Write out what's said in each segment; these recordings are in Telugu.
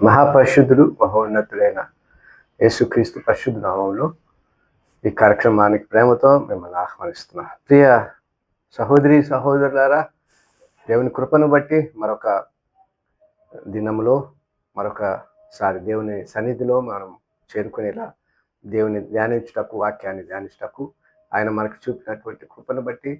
మహాపరిశుద్ధుడు మహోన్నతుడైన యేసుక్రీస్తు పరిశుద్ధ నామంలో ఈ కార్యక్రమానికి ప్రేమతో మిమ్మల్ని ఆహ్వానిస్తున్నాం. ప్రియ సహోదరి సహోదరులారా దేవుని కృపను బట్టి మరొక దినములో మరొకసారి దేవుని సన్నిధిలో మనం చేరుకునేలా దేవుని ధ్యానించుటకు వాక్యాన్ని ధ్యానించుటకు ఆయన మనకు చూపినటువంటి కృపను బట్టి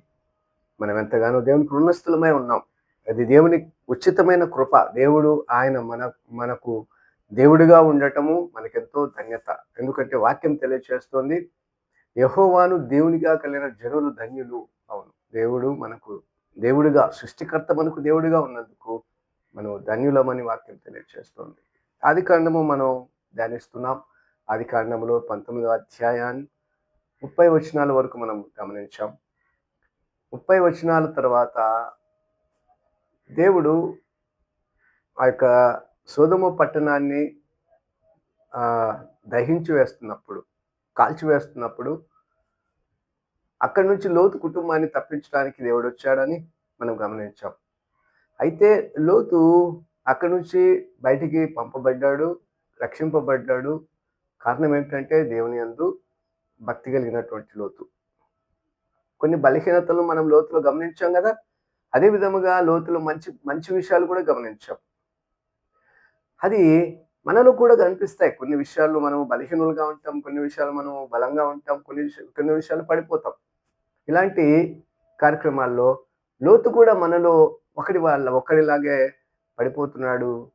మనం ఎంతగానో దేవునికి రుణస్థులమై ఉన్నాం. అది దేవుని ఉచితమైన కృప. దేవుడు ఆయన మన మనకు దేవుడిగా ఉండటము మనకెంతో ధన్యత. ఎందుకంటే వాక్యం తెలియచేస్తోంది యహోవాను దేవునిగా కలిగిన జనులు ధన్యులు. అవును దేవుడు మనకు దేవుడిగా సృష్టికర్త మనకు దేవుడిగా ఉన్నందుకు మనం ధన్యులమని వాక్యం తెలియచేస్తోంది. ఆది కాండము మనం ధ్యానిస్తున్నాం. ఆది కాండములో పంతొమ్మిదవ అధ్యాయాన్ని ముప్పై వచనాల వరకు మనం గమనించాం. ముప్పై వచనాల తర్వాత దేవుడు ఆ యొక్క సోదము పట్టణాన్ని దహించి వేస్తున్నప్పుడు కాల్చివేస్తున్నప్పుడు అక్కడి నుంచి లోతు కుటుంబాన్ని తప్పించడానికి దేవుడు వచ్చాడని మనం గమనించాం. అయితే లోతు అక్కడి నుంచి బయటికి పంపబడ్డాడు రక్షింపబడ్డాడు. కారణం ఏంటంటే దేవుని యందు భక్తి కలిగినటువంటి లోతు. కొన్ని బలహీనతలు మనం లోతులో గమనించాం కదా అదే విధముగా లోతులో మంచి మంచి విషయాలు కూడా గమనించాం. అది మనలో కూడా కనిపిస్తాయి. కొన్ని విషయాలు మనం బలహీనులుగా ఉంటాం కొన్ని విషయాలు మనం బలంగా ఉంటాం కొన్ని కొన్ని విషయాలు పడిపోతాం. ఇలాంటి కార్యక్రమాల్లో లోతు కూడా మనలో ఒకటి వాళ్ళ ఒకడిలాగే పడిపోతున్నాడు.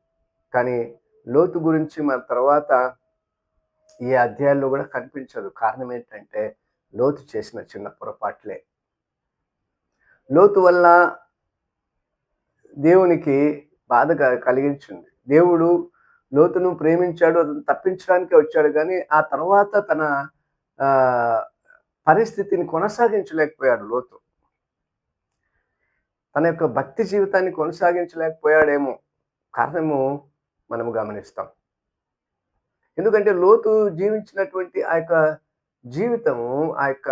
కానీ లోతు గురించి మన తర్వాత ఈ అధ్యాయాల్లో కూడా కనిపించదు. కారణం ఏంటంటే లోతు చేసిన చిన్న పొరపాట్లే. లోతు వల్ల దేవునికి బాధ కలిగించింది. దేవుడు లోతును ప్రేమించాడు అతను తప్పించడానికి వచ్చాడు కానీ ఆ తర్వాత తన పరిస్థితిని కొనసాగించలేకపోయాడు లోతు. తన యొక్క భక్తి జీవితాన్ని కొనసాగించలేకపోయాడేమో కారణము మనము గమనిస్తాం. ఎందుకంటే లోతు జీవించినటువంటి ఆ యొక్క జీవితము ఆ యొక్క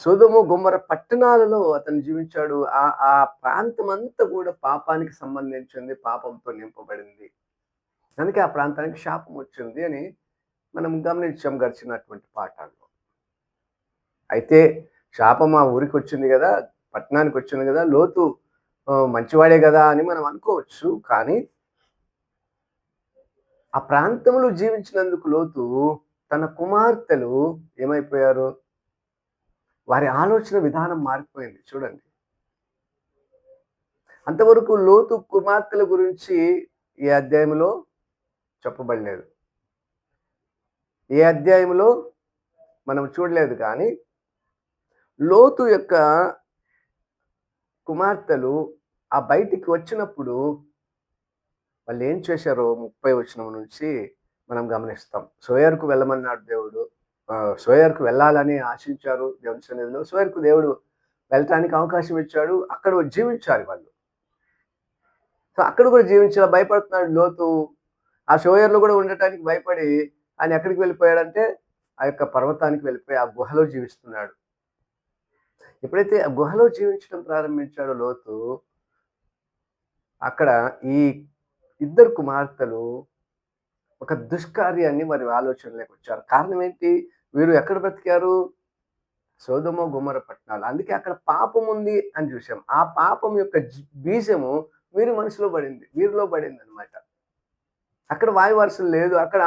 సోదము గుమ్మర పట్టణాలలో అతను జీవించాడు. ఆ ఆ ప్రాంతం అంతా కూడా పాపానికి సంబంధించింది పాపంతో నింపబడింది. అందుకే ఆ ప్రాంతానికి శాపం వచ్చింది అని మనం గమనించాం గడిచినటువంటి పాఠాల్లో. అయితే శాపం ఆ ఊరికి వచ్చింది కదా పట్టణానికి వచ్చింది కదా లోతు మంచివాడే కదా అని మనం అనుకోవచ్చు. కానీ ఆ ప్రాంతంలో జీవించినందుకు లోతు తన కుమార్తెలు ఏమైపోయారు? వారి ఆలోచన విధానం మారిపోయింది. చూడండి. అంతవరకు లోతు కుమార్తెల గురించి ఈ అధ్యాయంలో చెప్పబడలేదు. ఏ అధ్యాయంలో మనం చూడలేదు కానీ లోతు యొక్క కుమార్తెలు ఆ బయటికి వచ్చినప్పుడు వాళ్ళు ఏం చేశారో ముప్పై వచనం నుంచి మనం గమనిస్తాం. సోయర్కు వెళ్ళమన్నాడు దేవుడు. ఆ, సోయర్కు వెళ్ళాలని ఆశించారు దేవుని సన్నిధిలో. సోయర్కు దేవుడు వెళ్ళటానికి అవకాశం ఇచ్చాడు. అక్కడ జీవించాలి వాళ్ళు. సో అక్కడ కూడా జీవించాలి. భయపడుతున్నాడు లోతు. ఆ షోయర్లో కూడా ఉండటానికి భయపడి ఆయన ఎక్కడికి వెళ్ళిపోయాడంటే ఆ యొక్క పర్వతానికి వెళ్ళిపోయి ఆ గుహలో జీవిస్తున్నాడు. ఎప్పుడైతే ఆ గుహలో జీవించడం ప్రారంభించాడో లోతు అక్కడ ఈ ఇద్దరు కుమార్తెలు ఒక దుష్కార్యాన్ని మరి ఆలోచనలోకి వచ్చారు. కారణం ఏంటి? వీరు ఎక్కడ బ్రతికారు? సోదమ గుమ్మర పట్టణాలు. అందుకే అక్కడ పాపం ఉంది అని చూసాం ఆ పాపం యొక్క బీజము వీరి మనసులో పడింది. వీరిలో పడింది అనమాట అక్కడ వాయువారసులు లేదు. అక్కడ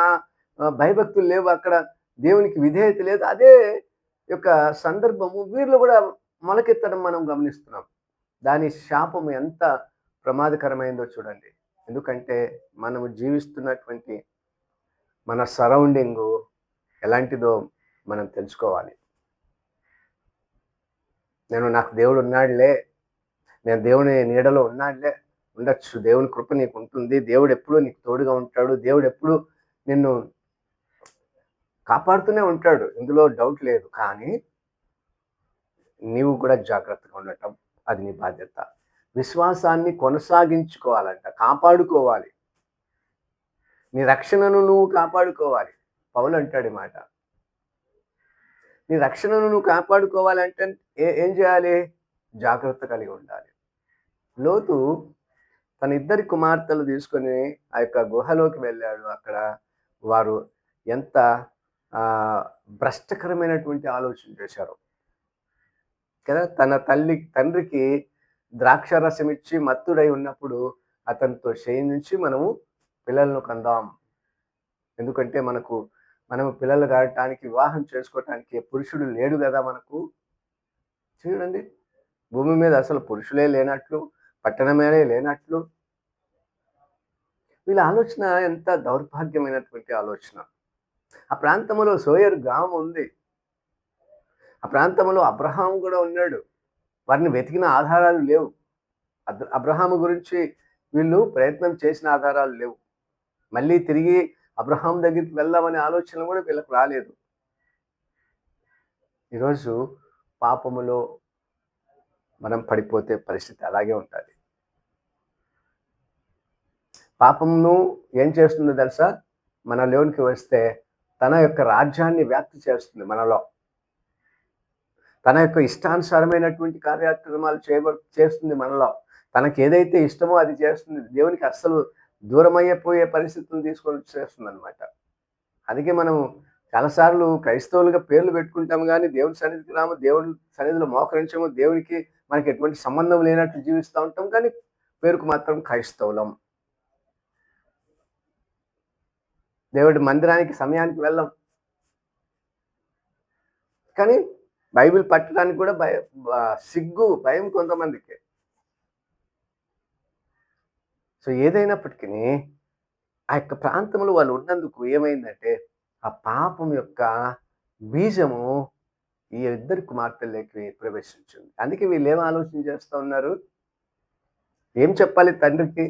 భయభక్తులు లేవు. అక్కడ దేవునికి విధేయత లేదు. అదే యొక్క సందర్భము వీరిలో కూడా మొలకెత్తడం మనం గమనిస్తున్నాం. దాని శాపం ఎంత ప్రమాదకరమైందో చూడండి. ఎందుకంటే మనము జీవిస్తున్నటువంటి మన సరౌండింగ్ ఎలాంటిదో మనం తెలుసుకోవాలి. నేను నాకు దేవుడు ఉన్నాడులే నేను దేవుని నీడలో ఉన్నాడులే ఉండొచ్చు. దేవుని కృప నీకు ఉంటుంది. దేవుడు ఎప్పుడూ నీకు తోడుగా ఉంటాడు. దేవుడు ఎప్పుడూ నిన్ను కాపాడుతూనే ఉంటాడు. ఇందులో డౌట్ లేదు. కానీ నీవు కూడా జాగ్రత్తగా ఉండటం అది నీ బాధ్యత. విశ్వాసాన్ని కొనసాగించుకోవాలంట. కాపాడుకోవాలి. నీ రక్షణను నువ్వు కాపాడుకోవాలి. పౌలు అంటాడు మాట. నీ రక్షణను నువ్వు కాపాడుకోవాలంటే ఏ ఏం చేయాలి? జాగ్రత్త కలిగి ఉండాలి. లోతు తన ఇద్దరి కుమార్తెలు తీసుకొని ఆ యొక్క గుహలోకి వెళ్ళాడు. అక్కడ వారు ఎంత ఆ, భ్రష్టకరమైనటువంటి ఆలోచన చేశారు. కదా తన తల్లి తండ్రికి ద్రాక్ష రసం ఇచ్చి మత్తుడై ఉన్నప్పుడు అతనితో నుంచి మనము పిల్లలను కందాం. ఎందుకంటే మనకు మనము పిల్లలు కావటానికి వివాహం చేసుకోవటానికి పురుషుడు లేడు కదా మనకు. చూడండి భూమి మీద అసలు పురుషులే లేనట్లు పట్టణమేనే లేనట్లు. వీళ్ళ ఆలోచన ఎంత దౌర్భాగ్యమైనటువంటి ఆలోచన. ఆ ప్రాంతంలో సోయర్ గ్రామం ఉంది. ఆ ప్రాంతంలో అబ్రహాం కూడా ఉన్నాడు. వారిని వెతికిన ఆధారాలు లేవు. అబ్రహాము గురించి వీళ్ళు ప్రయత్నం చేసిన ఆధారాలు లేవు. మళ్ళీ తిరిగి అబ్రహాం దగ్గరికి వెళ్దామనే ఆలోచన కూడా వీళ్ళకి రాలేదు. ఈరోజు పాపములో మనం పడిపోతే పరిస్థితి అలాగే ఉంటుంది పాపమును ఏం చేస్తుందో తెలుసా? మన లోనికి వస్తే తన యొక్క రాజ్యాన్ని వ్యాప్తి చేస్తుంది మనలో. తన యొక్క ఇష్టానుసారమైనటువంటి కార్యక్రమాలు చేయబ చేస్తుంది మనలో. తనకి ఏదైతే ఇష్టమో అది చేస్తుంది. దేవునికి అస్సలు దూరమయ్యపోయే పరిస్థితులను తీసుకొని వచ్చేస్తుంది అనమాట అందుకే మనం చాలాసార్లు క్రైస్తవులుగా పేర్లు పెట్టుకుంటాం కానీ దేవుని సన్నిధికి రాము దేవుని సన్నిధిలో మోకరించము దేవునికి మనకి ఎటువంటి సంబంధం లేనట్టు జీవిస్తూ ఉంటాం కానీ పేరుకు మాత్రం క్రైస్తవులం. దేవుడి మందిరానికి సమయానికి వెళ్ళం. కానీ బైబిల్ పట్టడానికి కూడా భయ సిగ్గు భయం కొంతమందికి. సో ఏదైనప్పటికీ ఆ యొక్క ప్రాంతంలో వాళ్ళు ఉన్నందుకు ఏమైందంటే ఆ పాపం యొక్క బీజము ఈ ఇద్దరు కుమార్తెలకి ప్రవేశించింది. అందుకే వీళ్ళు ఏం ఆలోచన చేస్తూ ఉన్నారు? ఏం చెప్పాలి తండ్రికి?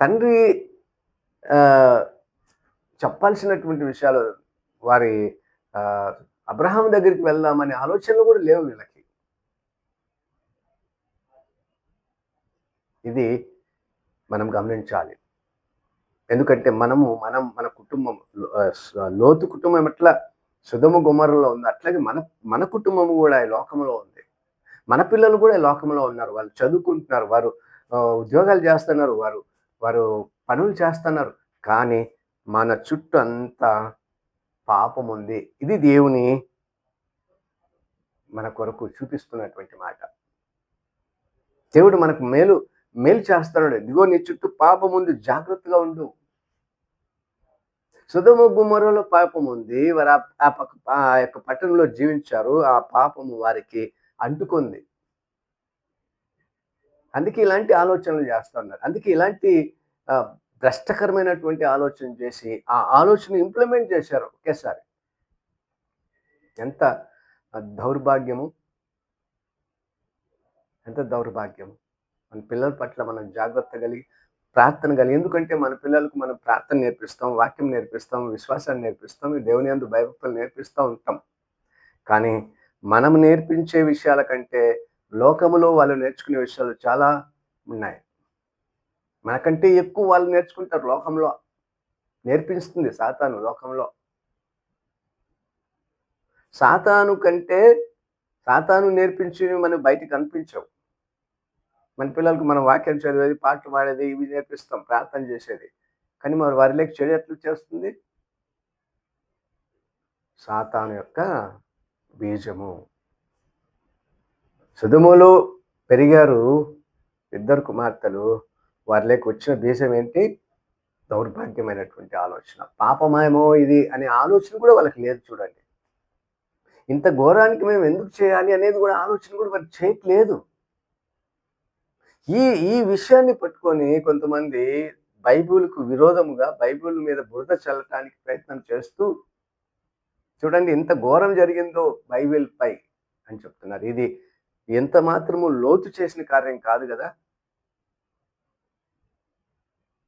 తండ్రి చెప్పాల్సినటువంటి విషయాలు వారి అబ్రహాం దగ్గరికి వెళ్దామనే ఆలోచనలు కూడా లేవు వీళ్ళకి. ఇది మనం గమనించాలి. ఎందుకంటే మనము మనం మన కుటుంబం లోతు కుటుంబం ఎట్లా సుధమ గుమరంలో ఉంది అట్లాగే మన మన కుటుంబం కూడా ఈ లోకంలో ఉంది. మన పిల్లలు కూడా ఈ లోకంలో ఉన్నారు. వాళ్ళు చదువుకుంటున్నారు వారు ఉద్యోగాలు చేస్తున్నారు వారు వారు పనులు చేస్తున్నారు. కానీ మన చుట్టూ అంతా పాపం ఉంది. ఇది దేవుని మన కొరకు చూపిస్తున్నటువంటి మాట. దేవుడు మనకు మేలు మేలు చేస్తాడు. ఇదిగో నీ చుట్టూ పాపం ఉంది జాగ్రత్తగా ఉండు. సుధమ గుమరలో పాపం ఉంది. వారు ఆ- పక్క ఆ యొక్క పట్టణంలో జీవించారు. ఆ పాపము వారికి అంటుకుంది. అందుకే ఇలాంటి ఆలోచనలు చేస్తున్నారు అందుకే ఇలాంటి భ్రష్టకరమైనటువంటి ఆలోచన చేసి ఆ ఆలోచన ఇంప్లిమెంట్ చేశారు ఒకేసారి. ఎంత దౌర్భాగ్యము. ఎంత దౌర్భాగ్యము. మన పిల్లల పట్ల మనం జాగ్రత్త కలిగి ప్రార్థన కలిగి. ఎందుకంటే మన పిల్లలకు మనం ప్రార్థన నేర్పిస్తాం వాక్యం నేర్పిస్తాం విశ్వాసాన్ని నేర్పిస్తాం దేవుని అందు భయభక్తులు నేర్పిస్తూ ఉంటాం. కానీ మనం నేర్పించే విషయాల కంటే లోకములో వాళ్ళు నేర్చుకునే విషయాలు చాలా ఉన్నాయి. మనకంటే ఎక్కువ వాళ్ళు నేర్చుకుంటారు లోకంలో. నేర్పిస్తుంది సాతాను లోకంలో. సాతాను కంటే సాతాను నేర్పించినవి మనం బయటికి కనిపించవు. మన పిల్లలకు మనం వాక్యం చదివేది పాటలు పాడేది ఇవి నేర్పిస్తాం ప్రార్థన చేసేది. కానీ మరి వారిలోకి చెడు ఎట్లా చేస్తుంది? సాతాను యొక్క బీజము. సుధుములు పెరిగారు ఇద్దరు కుమార్తెలు. వారిలోకి వచ్చిన బీజం ఏంటి? దౌర్భాగ్యమైనటువంటి ఆలోచన. పాపమేమో ఇది అనే ఆలోచన కూడా వాళ్ళకి లేదు చూడండి. ఇంత ఘోరానికి మేము ఎందుకు చేయాలి అనేది కూడా ఆలోచన కూడా వారికి చేయట్లేదు ఈ ఈ విషయాన్ని పట్టుకొని కొంతమంది బైబిల్కు విరోధముగా బైబిల్ మీద బురద చల్లటానికి ప్రయత్నం చేస్తూ చూడండి ఎంత ఘోరం జరిగిందో బైబిల్ పై అని చెప్తున్నారు. ఇది ఎంత మాత్రము లోతు చేసిన కార్యం కాదు కదా.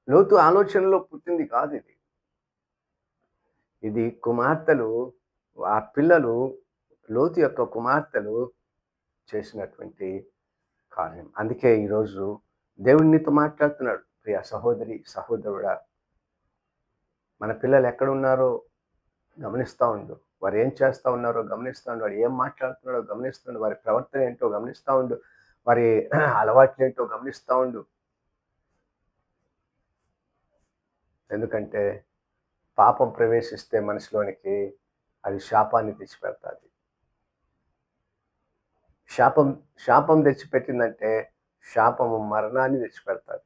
లోతు ఆలోచనలో పుట్టింది కాదు ఇది. ఇది కుమార్తెలు ఆ పిల్లలు లోతు యొక్క కుమార్తెలు చేసినటువంటి కార్యం. అందుకే ఈరోజు దేవుడు నీతో మాట్లాడుతున్నాడు. ప్రియ సహోదరి సహోదరుడా మన పిల్లలు ఎక్కడున్నారో గమనిస్తూ ఉండు. వారు ఏం చేస్తూ ఉన్నారో గమనిస్తూ ఉండు. వాడు ఏం మాట్లాడుతున్నాడో గమనిస్తుండు వారి ప్రవర్తన ఏంటో గమనిస్తూ ఉండు. వారి అలవాట్లు ఏంటో గమనిస్తూ ఉండు. ఎందుకంటే పాపం ప్రవేశిస్తే మనసులోనికి అది శాపాన్ని తెచ్చిపెడతాది. శాపం శాపం తెచ్చిపెట్టిందంటే శాపము మరణాన్ని తెచ్చిపెడతారు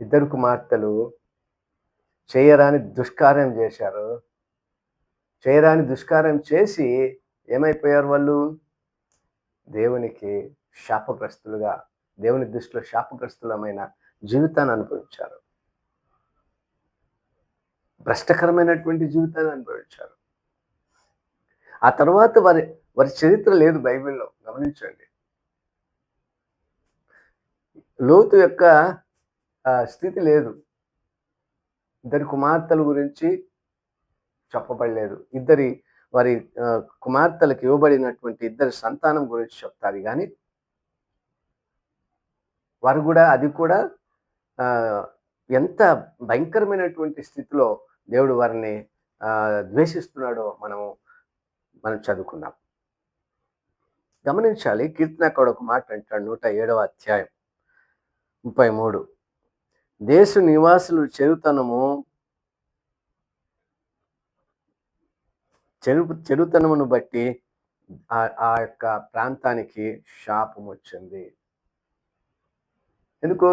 ఇద్దరు కుమార్తెలు చేయరాని దుష్కార్యం చేశారు. చేయరాని దుష్కార్యం చేసి ఏమైపోయారు వాళ్ళు? దేవునికి శాపగ్రస్తులుగా దేవుని దృష్టిలో శాపగ్రస్తులమైన జీవితాన్ని అనుభవించారు. భ్రష్టకరమైనటువంటి జీవితాన్ని అనుభవించారు. ఆ తర్వాత వారి వారి చరిత్ర లేదు బైబిల్లో గమనించండి. లోతు యొక్క స్థితి లేదు. ఇద్దరి కుమార్తెల గురించి చెప్పబడలేదు. ఇద్దరి వారి కుమార్తెలకు ఇవ్వబడినటువంటి ఇద్దరి సంతానం గురించి చెప్తారు. కానీ వారు కూడా అది కూడా ఎంత భయంకరమైనటువంటి స్థితిలో దేవుడు వారిని ద్వేషిస్తున్నాడో మనము మనం చదువుకున్నాం గమనించాలి. కీర్తనకాడు ఒక మాట అంటాడు నూట ఏడవ అధ్యాయం ముప్పై మూడు దేశ నివాసులు చెరుతనము చెరు చెరుతనమును బట్టి ఆ యొక్క ప్రాంతానికి శాపం వచ్చింది. ఎందుకు?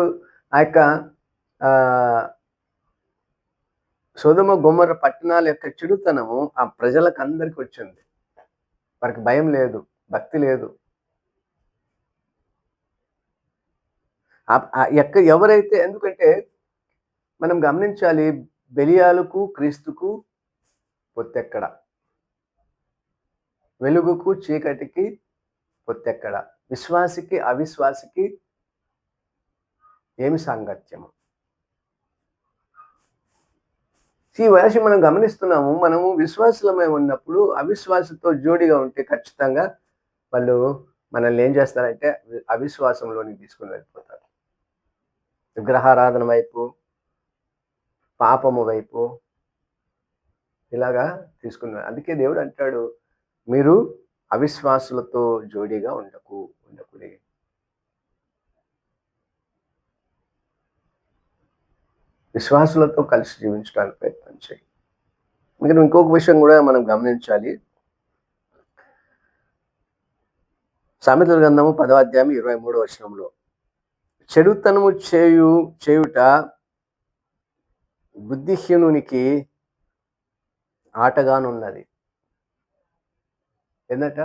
ఆ యొక్క సుధమ గుమ్మర పట్టణాల యొక్క చెడుతనము ఆ ప్రజలకు అందరికి వచ్చింది. వారికి భయం లేదు. భక్తి లేదు. ఎక్క ఎవరైతే ఎందుకంటే మనం గమనించాలి బెలియాలకు క్రీస్తుకు పొత్తెక్కడ? వెలుగుకు చీకటికి పొత్తెక్కడ? విశ్వాసికి అవిశ్వాసికి ఏమి సాంగత్యము? ఈ వయసు మనం గమనిస్తున్నాము మనము విశ్వాసులమై ఉన్నప్పుడు అవిశ్వాసతో జోడిగా ఉంటే ఖచ్చితంగా వాళ్ళు మనల్ని ఏం చేస్తారంటే అవిశ్వాసంలోని తీసుకుని వెళ్ళిపోతారు. విగ్రహారాధన వైపు పాపము వైపు ఇలాగా తీసుకున్నారు అందుకే దేవుడు అంటాడు మీరు అవిశ్వాసులతో జోడీగా ఉండకు ఉండకుడి. విశ్వాసులతో కలిసి జీవించడానికి ప్రయత్నం చేయి. ఇంకా ఇంకొక విషయం కూడా మనం గమనించాలి. సామెతల గ్రంథము పదవాధ్యాయం ఇరవై మూడో వచనంలో చెడుతనము చేయు చేయుట బుద్ధిహీనునికి ఆటగానున్నది. ఏందట?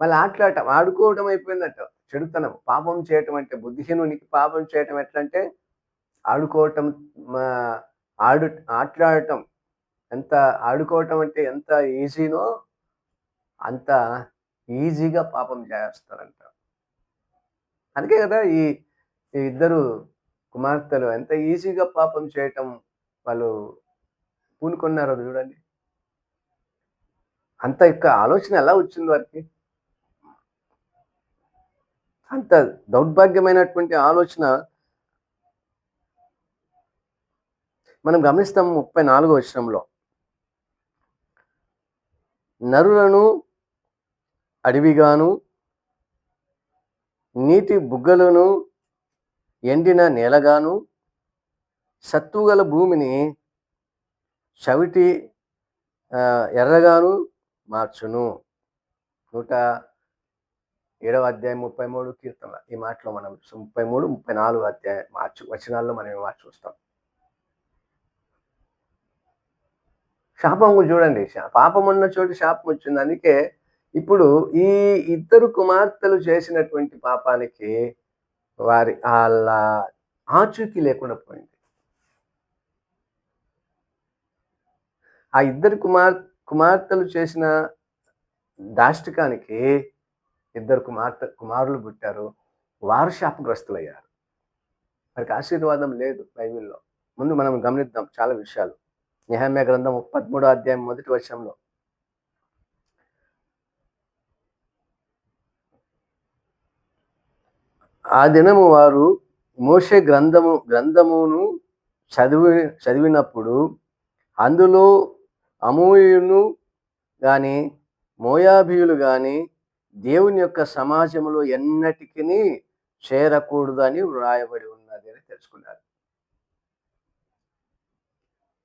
మళ్ళీ ఆటలాట ఆడుకోవడం అయిపోయిందట. చెడుతనం పాపం చేయటం అంటే బుద్ధిహీనునికి పాపం చేయటం ఎట్లంటే ఆడుకోవటం ఆడు ఆటలాడటం. ఎంత ఆడుకోవటం అంటే ఎంత ఈజీనో అంత ఈజీగా పాపం చేస్తారంట అందుకే కదా ఈ ఇద్దరు కుమార్తెలు ఎంత ఈజీగా పాపం చేయటం వాళ్ళు పూనుకున్నారో చూడండి. అంత యొక్క ఆలోచన ఎలా వచ్చింది వారికి? అంత దౌర్భాగ్యమైనటువంటి ఆలోచన. మనం గమనిస్తాం ముప్పై నాలుగో విషయంలో నరులను అడవిగాను నీటి బుగ్గలను ఎండిన నేలగాను సత్తుగల భూమిని చవిటి ఎర్రగాను మార్చును. నూట ఏడవ అధ్యాయం ముప్పై మూడు కీర్తన. ఈ మాటలో మనం ముప్పై మూడు ముప్పై నాలుగు అధ్యాయం మార్చు వచనాల్లో మనం ఈ మాట చూస్తాం. శాపము చూడండి పాపం ఉన్న చోటు శాపం వచ్చింది. అందుకే ఇప్పుడు ఈ ఇద్దరు కుమార్తెలు చేసినటువంటి పాపానికి వారి వాళ్ళ ఆచూకీ లేకుండా పోయింది. ఆ ఇద్దరు కుమార్ కుమార్తెలు చేసిన దాష్టికానికి ఇద్దరు కుమార్తె కుమారులు పుట్టారు. వారు శాపగ్రస్తులయ్యారు వారికి ఆశీర్వాదం లేదు బైబిల్లో. ముందు మనం గమనిద్దాం చాలా విషయాలు. నిహమ్య గ్రంథం పదమూడో అధ్యాయం మొదటి వర్షంలో ఆ దినము వారు మోషే గ్రంథము గ్రంథమును చదివి చదివినప్పుడు అందులో అమూయును కానీ మోయాబీయులు కానీ దేవుని యొక్క సమాజంలో ఎన్నటికీ చేరకూడదు అని వ్రాయబడి ఉన్నది అని తెలుసుకున్నారు.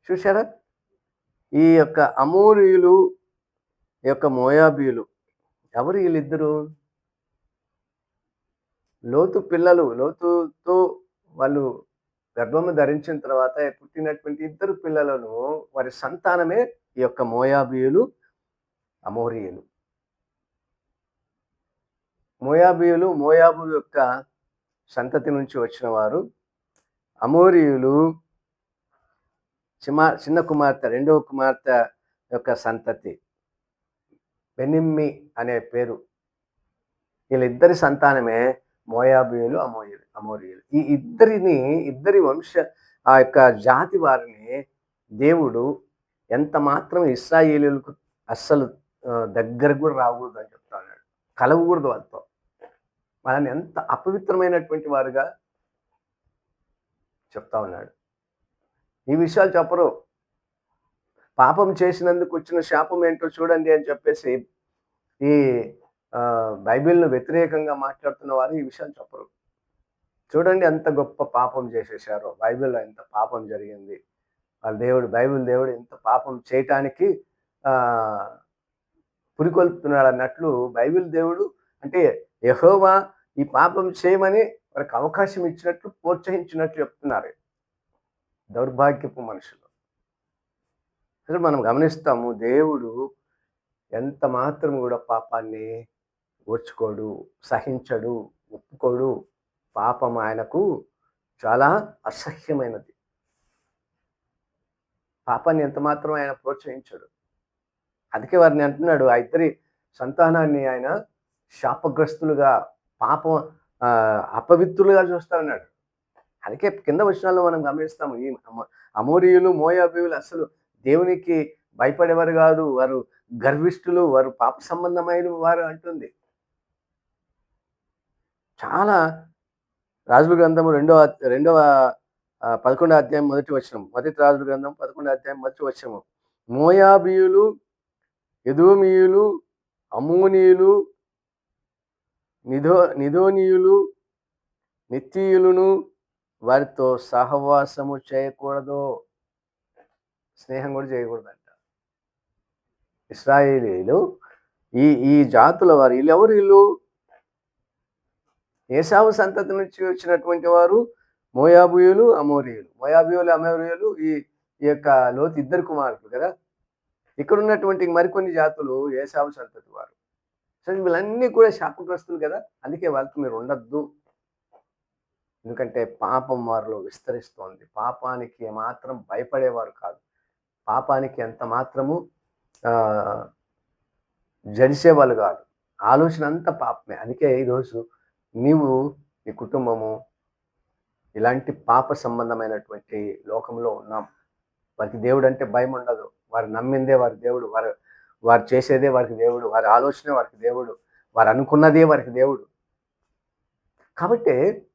చూసారా ఈ యొక్క అమూరియులు ఈ యొక్క మోయాబీయులు ఎవరు వీళ్ళిద్దరు? లోతు పిల్లలు లోతుతో వాళ్ళు గర్భము ధరించిన తర్వాత పుట్టినటువంటి ఇద్దరు పిల్లలను వారి సంతానమే ఈ యొక్క మోయాబీయులు అమోరియులు. మోయాబీయులు మోయాబు యొక్క సంతతి నుంచి వచ్చిన వారు అమోరియులు చిమా చిన్న కుమార్తె రెండవ కుమార్తె యొక్క సంతతి. బెనిమ్మి అనే పేరు. వీళ్ళిద్దరి సంతానమే మోయాబియులు అమోయులు అమోరియులు. ఈ ఇద్దరిని ఇద్దరి వంశ ఆ యొక్క జాతి వారిని దేవుడు ఎంత మాత్రం ఇస్రాయేలీలకు అస్సలు దగ్గరకు కూడా రాకూడదు అని చెప్తా ఉన్నాడు. కలవకూడదు వాళ్ళతో. వాళ్ళని ఎంత అపవిత్రమైనటువంటి వారుగా చెప్తా ఉన్నాడు. ఈ విషయాలు చెప్పరు. పాపం చేసినందుకు వచ్చిన శాపం ఏంటో చూడండి అని చెప్పేసి ఈ బైబిల్ను వ్యతిరేకంగా మాట్లాడుతున్న వారు ఈ విషయాలు చెప్పరు. చూడండి ఎంత గొప్ప పాపం చేసేసారో బైబిల్లో ఎంత పాపం జరిగింది. వాళ్ళ దేవుడు బైబిల్ దేవుడు ఎంత పాపం చేయటానికి పురికొల్పుతున్నాడు అన్నట్లు బైబిల్ దేవుడు అంటే యహోవా ఈ పాపం చేయమని వారికి అవకాశం ఇచ్చినట్లు ప్రోత్సహించినట్లు చెప్తున్నారు. దౌర్భాగ్యపు మనుషులు. అసలు మనం గమనిస్తాము దేవుడు ఎంత మాత్రం కూడా పాపాన్ని ఓర్చుకోడు సహించడు ఒప్పుకోడు. పాపం ఆయనకు చాలా అసహ్యమైనది. పాపాన్ని ఎంత మాత్రం ఆయన ప్రోత్సహించడు. అందుకే వారిని అంటున్నాడు ఆ ఇద్దరి సంతానాన్ని ఆయన శాపగ్రస్తులుగా పాపం అపవిత్రులుగా అపవిత్రులుగా చూస్తారన్నాడు అందుకే కింద వచనాల్లో మనం గమనిస్తాము ఈ అమ- మోయాబీయులు అసలు దేవునికి భయపడేవారు కాదు వారు గర్విష్ఠులు వారు పాప సంబంధమైన వారు అంటుంది. చాలా రాజుల గ్రంథము రెండవ రెండవ పదకొండవ అధ్యాయం మొదటి వచనం. మొదటి రాజుల గ్రంథం పదకొండవ అధ్యాయం మొదటి వచనము. మోయాబీయులు ఎదోమియులు అమోనీయులు నిధో నిధోనీయులు నిత్యయులను వారితో సహవాసము చేయకూడదు. స్నేహం కూడా చేయకూడదంట. ఇస్రాయేలీలు ఈ ఈ జాతుల వారు వీళ్ళు ఎవరు వీళ్ళు? ఏసావు సంతతి నుంచి వచ్చినటువంటి వారు మోయాబుయులు అమోరియులు. మోయాబుయులు అమోరియులు ఈ ఈ యొక్క లోతు ఇద్దరు కుమారులు కదా? ఇక్కడ ఉన్నటువంటి మరికొన్ని జాతులు ఏసావు సంతతి వారు. సరే వీళ్ళన్నీ కూడా శాపగ్రస్తులు కదా? అందుకే వాళ్ళకి మీరు ఉండద్దు. ఎందుకంటే పాపం వారిలో విస్తరిస్తోంది. పాపానికి మాత్రం భయపడేవారు కాదు. పాపానికి ఎంత మాత్రము జడిసేవాళ్ళు కాదు. ఆలోచన అంతా పాపమే. అందుకే ఈరోజు నీవు నీ కుటుంబము ఇలాంటి పాప సంబంధమైనటువంటి లోకంలో ఉన్నాం. వారికి దేవుడు అంటే భయం ఉండదు వారు నమ్మిందే వారి దేవుడు. వారు వారు చేసేదే వారికి దేవుడు. వారి ఆలోచనే వారికి దేవుడు. వారు అనుకున్నదే వారికి దేవుడు. కాబట్టి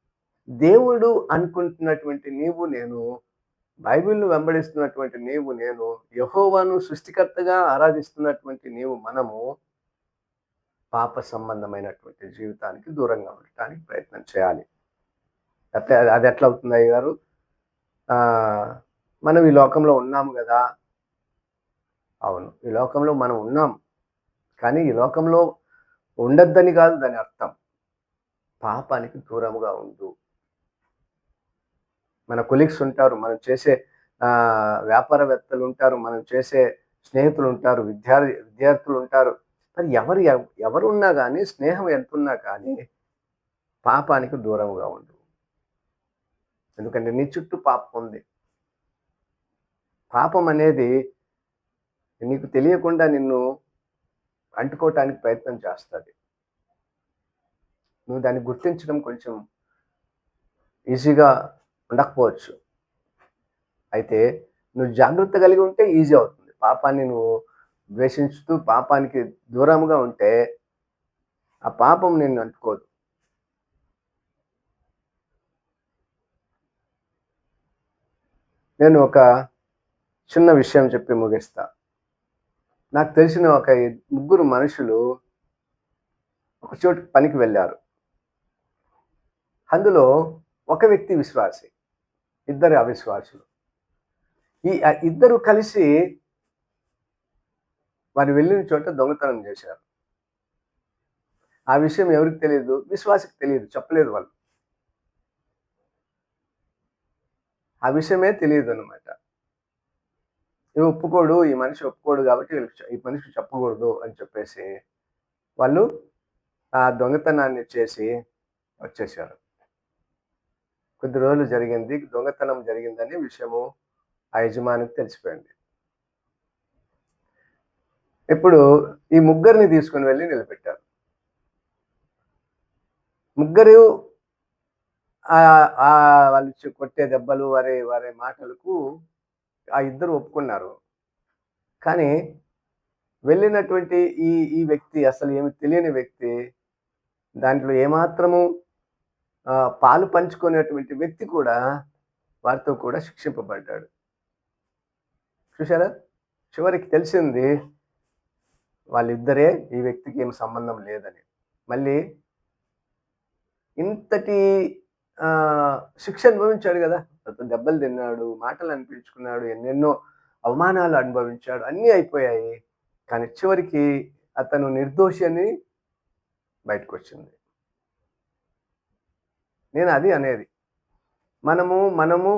దేవుడు అనుకుంటున్నటువంటి నీవు నేను బైబిల్ను వెంబడిస్తున్నటువంటి నీవు నేను యహోవాను సృష్టికర్తగా ఆరాధిస్తున్నటువంటి నీవు మనము పాప సంబంధమైనటువంటి జీవితానికి దూరంగా ఉండటానికి ప్రయత్నం చేయాలి. అట్లా అది ఎట్లా అవుతుంది అయ్య గారు? మనం ఈ లోకంలో ఉన్నాము కదా. అవును ఈ లోకంలో మనం ఉన్నాం. కానీ ఈ లోకంలో ఉండొద్దని కాదు దాని అర్థం. పాపానికి దూరముగా ఉండు. మన కొలీగ్స్ ఉంటారు మనం చేసే వ్యాపారవేత్తలు ఉంటారు మనం చేసే స్నేహితులు ఉంటారు విద్యార్థి విద్యార్థులు ఉంటారు. మరి ఎవరు ఎవరున్నా ఎవరు ఉన్నా కానీ స్నేహం ఎంతున్నా కానీ పాపానికి దూరంగా ఉండు. ఎందుకంటే నీ చుట్టూ పాపం ఉంది. పాపం అనేది నీకు తెలియకుండా నిన్ను అంటుకోవటానికి ప్రయత్నం చేస్తుంది. నువ్వు దాన్ని గుర్తించడం కొంచెం ఈజీగా ఉండకపోవచ్చు. అయితే నువ్వు జాగ్రత్త కలిగి ఉంటే ఈజీ అవుతుంది. పాపాన్ని నువ్వు ద్వేషించుతూ పాపానికి దూరంగా ఉంటే ఆ పాపం నిన్ను అంటుకోదు. నేను ఒక చిన్న విషయం చెప్పి ముగిస్తా. నాకు తెలిసిన ఒక ముగ్గురు మనుషులు ఒక చోటు పనికి వెళ్ళారు. అందులో ఒక వ్యక్తి విశ్వాసి ఇద్దరు అవిశ్వాసులు. ఈ ఇద్దరు కలిసి వారు వెళ్ళిన చోట దొంగతనం చేశారు. ఆ విషయం ఎవరికి తెలియదు? విశ్వాసకి తెలియదు. చెప్పలేదు వాళ్ళు. ఆ విషయమే తెలియదు అనమాట ఇవి ఒప్పుకోడు ఈ మనిషి ఒప్పుకోడు కాబట్టి వీళ్ళకి ఈ మనిషి చెప్పకూడదు అని చెప్పేసి వాళ్ళు ఆ దొంగతనాన్ని చేసి వచ్చేసారు కొద్ది రోజులు జరిగింది. దొంగతనం జరిగిందని విషయము ఆ యజమానికి తెలిసిపోయింది. ఇప్పుడు ఈ ముగ్గురిని తీసుకుని వెళ్ళి నిలబెట్టారు. ముగ్గురు వాళ్ళు కొట్టే దెబ్బలు వారి వారి మాటలకు ఆ ఇద్దరు ఒప్పుకున్నారు. కానీ వెళ్ళినటువంటి ఈ ఈ వ్యక్తి అసలు ఏమి తెలియని వ్యక్తి దాంట్లో ఏమాత్రము పాలు పంచుకునేటువంటి వ్యక్తి కూడా వారితో కూడా శిక్షింపబడ్డాడు. చూసారా చివరికి తెలిసింది వాళ్ళిద్దరే ఈ వ్యక్తికి ఏం సంబంధం లేదని. మళ్ళీ ఇంతటి శిక్ష అనుభవించాడు కదా. అతను దెబ్బలు తిన్నాడు మాటలు అనిపించుకున్నాడు ఎన్నెన్నో అవమానాలు అనుభవించాడు అన్నీ అయిపోయాయి. కానీ చివరికి అతను నిర్దోషి అని బయటకు వచ్చింది నేను అది అనేది. మనము మనము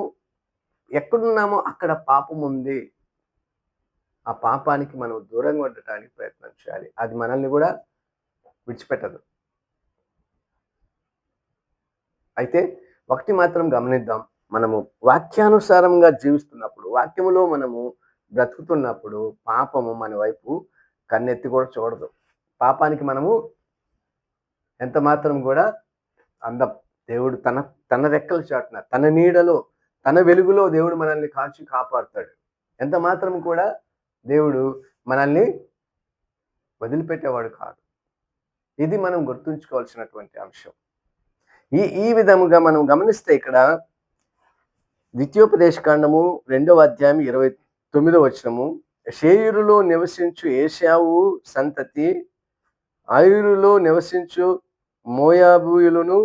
ఎక్కడున్నామో అక్కడ పాపం ఉంది. ఆ పాపానికి మనం దూరంగా ఉండటానికి ప్రయత్నం చేయాలి. అది మనల్ని కూడా విడిచిపెట్టదు. అయితే ఒకటి మాత్రం గమనిద్దాం. మనము వాక్యానుసారంగా జీవిస్తున్నప్పుడు వాక్యములో మనము బ్రతుకుతున్నప్పుడు పాపము మన వైపు కన్నెత్తి కూడా చూడదు. పాపానికి మనము ఎంత మాత్రం కూడా అందం. దేవుడు తన తన రెక్కల చాటున తన నీడలో తన వెలుగులో దేవుడు మనల్ని కాచి కాపాడుతాడు. ఎంత మాత్రం కూడా దేవుడు మనల్ని వదిలిపెట్టేవాడు కాదు. ఇది మనం గుర్తుంచుకోవాల్సినటువంటి అంశం. ఈ ఈ విధముగా మనం గమనిస్తే ఇక్కడ ద్వితీయోపదేశకాండము రెండవ అధ్యాయం ఇరవై తొమ్మిదో వచనము షేయురులో నివసించు ఏషావు సంతతి ఆయురులో నివసించు మోయాబుయులను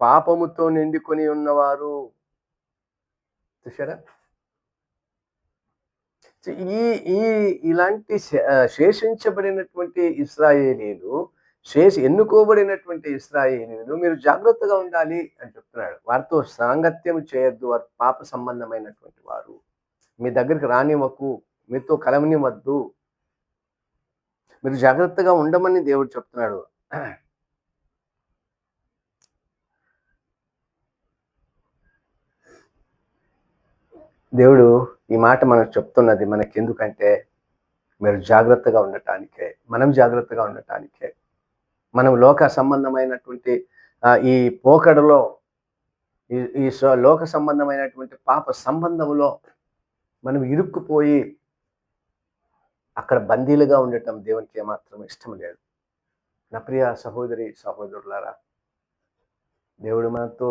పాపముతో నిండుకొని ఉన్నవారు. చూసారా ఈ ఈ ఇలాంటి శేషించబడినటువంటి ఇస్రాయేలీలు శేష ఎన్నుకోబడినటువంటి ఇస్రాయేలీలు మీరు జాగ్రత్తగా ఉండాలి అని చెప్తున్నాడు. వారితో సాంగత్యం చేయొద్దు వారు పాప సంబంధమైనటువంటి వారు. మీ దగ్గరికి రానివ్వకు మీతో కలవనివ్వద్దు. మీరు జాగ్రత్తగా ఉండమని దేవుడు చెప్తున్నాడు. దేవుడు ఈ మాట మనకు చెప్తున్నది మనకి ఎందుకంటే మీరు జాగ్రత్తగా ఉండటానికే మనం జాగ్రత్తగా ఉండటానికే. మనం లోక సంబంధమైనటువంటి ఈ పోకడలో ఈ ఈ లోక సంబంధమైనటువంటి పాప సంబంధంలో మనం ఇరుక్కుపోయి అక్కడ బందీలుగా ఉండటం దేవునికి ఏమాత్రం ఇష్టం లేదు. నా ప్రియ సహోదరి సహోదరులారా దేవుడు మనతో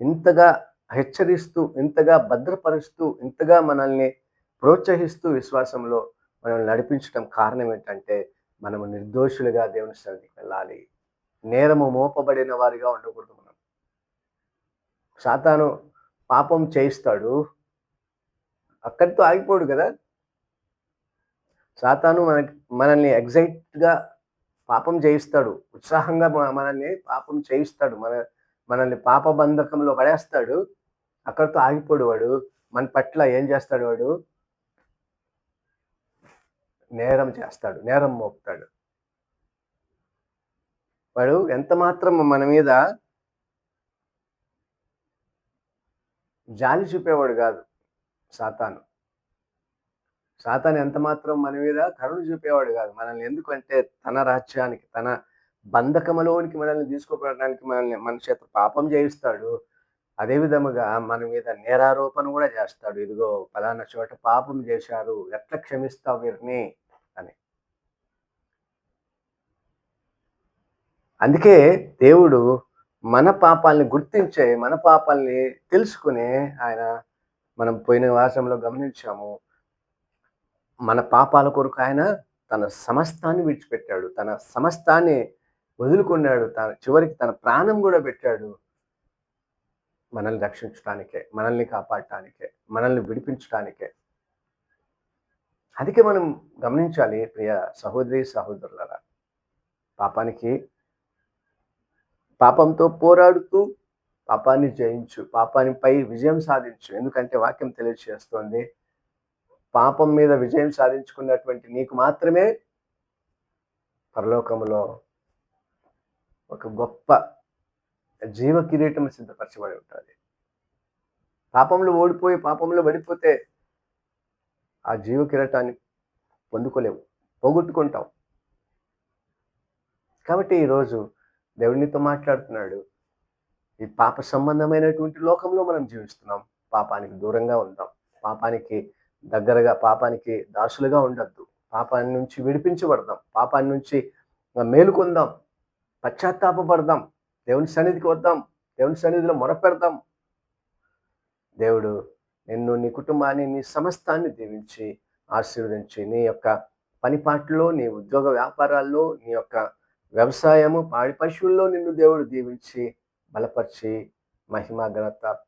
ఇంతగా హెచ్చరిస్తూ ఇంతగా భద్రపరుస్తూ ఇంతగా మనల్ని ప్రోత్సహిస్తూ విశ్వాసంలో మనల్ని నడిపించడం కారణం ఏంటంటే మనము నిర్దోషులుగా దేవుని సన్నిధికి వెళ్ళాలి. నేరము మోపబడిన వారిగా ఉండకూడదు మనం. సాతాను పాపం చేయిస్తాడు. అక్కడితో ఆగిపోడు కదా. సాతాను మనకి మనల్ని ఎగ్జైట్గా పాపం చేయిస్తాడు. ఉత్సాహంగా మన- మనల్ని పాపం చేయిస్తాడు. మన మనల్ని పాప బంధకంలో పడేస్తాడు. అక్కడితో ఆగిపోడు వాడు. మన పట్ల ఏం చేస్తాడు వాడు? నేరం చేస్తాడు. నేరం మోపుతాడు. వాడు ఎంత మాత్రం మన మీద జాలి చూపేవాడు కాదు సాతాను. సాతాను ఎంత మాత్రం మన మీద కరుణ చూపేవాడు కాదు. మనల్ని ఎందుకంటే తన రాజ్యానికి తన బంధకములోనికి మనల్ని తీసుకోవడానికి మనల్ని మన చేత పాపం చేయిస్తాడు. అదే విధముగా మన మీద నేరారోపణ కూడా చేస్తాడు. ఇదిగో ఫలానా చోట పాపం చేశారు ఎట్లా క్షమిస్తావు వీరిని? అని. అందుకే దేవుడు మన పాపాలని గుర్తించే మన పాపాలని తెలుసుకునే ఆయన మనం పోయిన వాసంలో గమనించాము. మన పాపాల కొరకు ఆయన తన సమస్తాన్ని విడిచిపెట్టాడు. తన సమస్తాన్ని వదులుకున్నాడు. తన చివరికి తన ప్రాణం కూడా పెట్టాడు. మనల్ని రక్షించడానికే మనల్ని కాపాడటానికే మనల్ని విడిపించడానికే. అందుకే మనం గమనించాలి ప్రియ సహోదరి సహోదరులరా. పాపానికి పాపంతో పోరాడుతూ పాపాన్ని జయించు పాపానిపై విజయం సాధించు. ఎందుకంటే వాక్యం తెలియజేస్తోంది పాపం మీద విజయం సాధించుకున్నటువంటి నీకు మాత్రమే పరలోకములో ఒక గొప్ప జీవ కిరీటం సిద్ధపరచబడి ఉంటుంది పాపంలో ఓడిపోయి పాపంలో పడిపోతే ఆ జీవ కిరీటాన్ని పొందుకోలేవు పోగొట్టుకుంటాం కాబట్టి ఈరోజు దేవునితో మాట్లాడుతున్నాడు. ఈ పాప సంబంధమైనటువంటి లోకంలో మనం జీవిస్తున్నాం. పాపానికి దూరంగా ఉందాం. పాపానికి దగ్గరగా పాపానికి దాసులుగా ఉండద్దు. పాపాన్ని నుంచి విడిపించబడదాం. పాపాన్ని నుంచి మేలుకొందాం. పశ్చాత్తాపడదాం దేవుని సన్నిధికి వద్దాం. దేవుని సన్నిధిలో మొరపెడదాం. దేవుడు నిన్ను నీ కుటుంబాన్ని నీ సమస్తాన్ని దీవించి ఆశీర్వదించి నీ యొక్క పనిపాట్లో నీ ఉద్యోగ వ్యాపారాల్లో నీ యొక్క వ్యవసాయము పాడి పశువుల్లో నిన్ను దేవుడు దీవించి బలపరిచి మహిమ ఘనత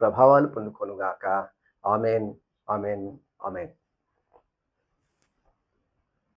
ప్రభావాలు పొందుకొనుగాక. Amen amen amen.